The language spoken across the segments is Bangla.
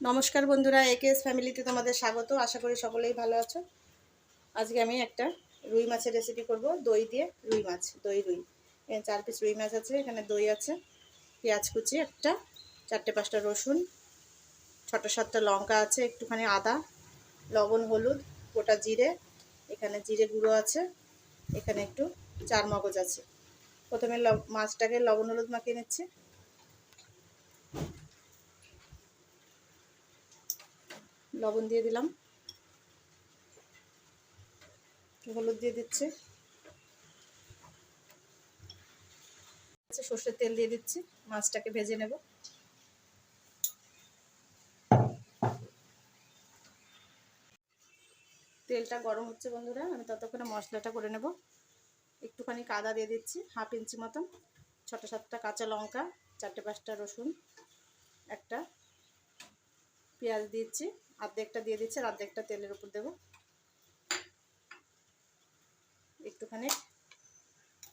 নমস্কার বন্ধুরা একেএস ফ্যামিলিতে তোমাদের স্বাগত। আশা করি সকলেই ভালো আছো। আজকে আমি একটা রুই মাছের রেসিপি করব, দই দিয়ে রুই মাছ, দই রুই। এখানে চার পিস রুই মাছ আছে, এখানে দই আছে, পেঁয়াজ কুচি একটা, চারটে পাঁচটা রসুন, ছটা সাতটা লঙ্কা আছে, একটুখানি আদা, লবণ, হলুদ, গোটা জিরে, এখানে জিরে গুঁড়ো আছে, এখানে একটু চার মগজ আছে। প্রথমে মাছটাকে লবণ হলুদ মাখিয়ে নিচ্ছি। লবণ দিয়ে দিলাম। হলুদ দিয়ে দিচ্ছি। সর্ষের তেল দিয়ে দিচ্ছি, মাছটাকে ভেজে নেব। তেলটা গরম হচ্ছে বন্ধুরা, আমি ততক্ষণে মশলাটা করে নেব। একটুখানি কাদা দিয়ে দিচ্ছি, হাফ ইঞ্চি মতন। ছটা সাতটা কাঁচা লঙ্কা, চারটে পাঁচটা রসুন, একটা পেঁয়াজ দিচ্ছি। অর্ধেকটা দিয়ে দিচ্ছি, আর অর্ধেকটা তেলের উপর দেবো। একটুখানি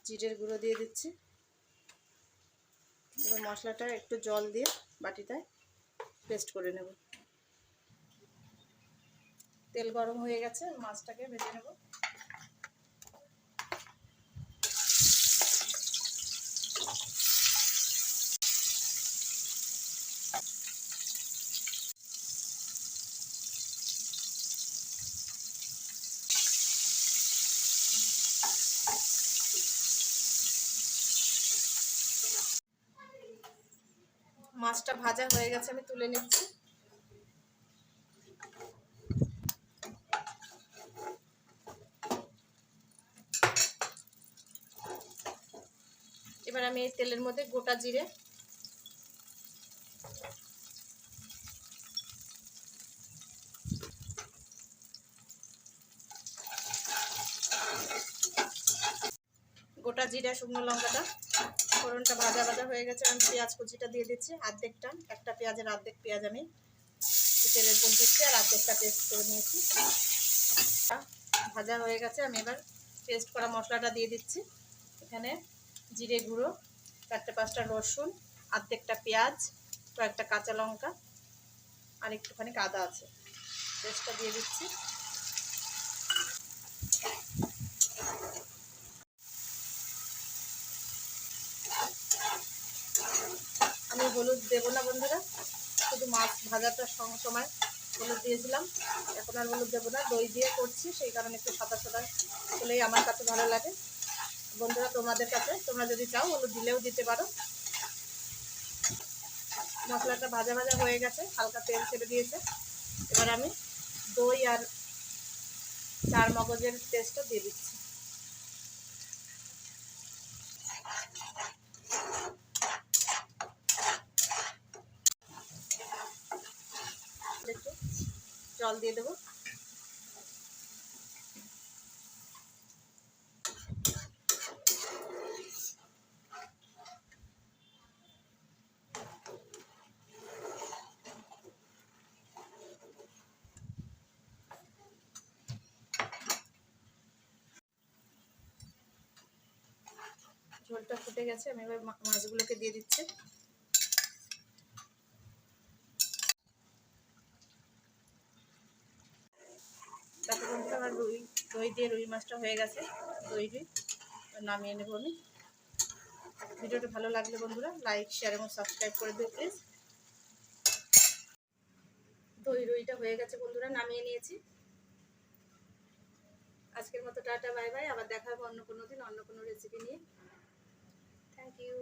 জিরের গুঁড়ো দিয়ে দিচ্ছি। এবার মশলাটা একটু জল দিয়ে বাটিটায় পেস্ট করে নেব। তেল গরম হয়ে গেছে, মাছটাকে ভেজে নেব। মাছটা ভাজা হয়ে গেছে আমি তুলে নিচ্ছি। এবার আমি এই তেলের মধ্যে গোটা জিরে গোটা জিরা, শুকনো লঙ্কাটা, ফোড়নটা ভাজা ভাজা হয়ে গেছে। আমি পেঁয়াজ কুচিটা দিয়ে দিচ্ছি অর্ধেকটা একটা পেঁয়াজের আর্ধেক পেঁয়াজ আমি তেলের উপর দিচ্ছি আর অর্ধেকটা পেস্ট করে নিয়েছি। ভাজা হয়ে গেছে, আমি এবার পেস্ট করা মশলাটা দিয়ে দিচ্ছি। এখানে জিরে গুঁড়ো, চারটে পাঁচটা রসুন, আর্ধেকটা পেঁয়াজ, কয়েকটা কাঁচা লঙ্কা আর একটুখানি কাদা আছে। পেস্টটা দিয়ে দিচ্ছি। আমি হলুদ দেবো না বন্ধুরা, শুধু মাছ ভাজাটা সময় হলুদ দিয়েছিলাম। এখন আর হলুদ দেবো না, দই দিয়ে করছি, সেই কারণে একটু সাদা সাদা হলেই আমার কাছে ভালো লাগে। বন্ধুরা, তোমাদের কাছে, তোমরা যদি চাও, হলুদ দিলেও দিতে পারো। মশলাটা ভাজা ভাজা হয়ে গেছে, হালকা তেল ছেড়ে দিয়েছে। এবার আমি দই আর চার মগজের পেস্টটা দিয়ে দিচ্ছি একটু জল দিয়ে দেবো। ঝোলটা ফুটে গেছে আমি এবার মাছগুলোকে দিয়ে দিচ্ছি দেখো বন্ধুরা আমার রুই দই দিয়ে রুই মাছটা হয়ে গেছে। দই রুই নামিয়ে নেব আমি। ভিডিওটা ভালো লাগলে বন্ধুরা লাইক শেয়ার এবং সাবস্ক্রাইব করে দিও প্লিজ দই রুইটা হয়ে গেছে বন্ধুরা, নামিয়ে নিয়েছি। আজকের মতো টাটা বাই বাই আবার দেখা হবে অন্য কোনো দিন, অন্য কোনো রেসিপি নিয়ে। Thank you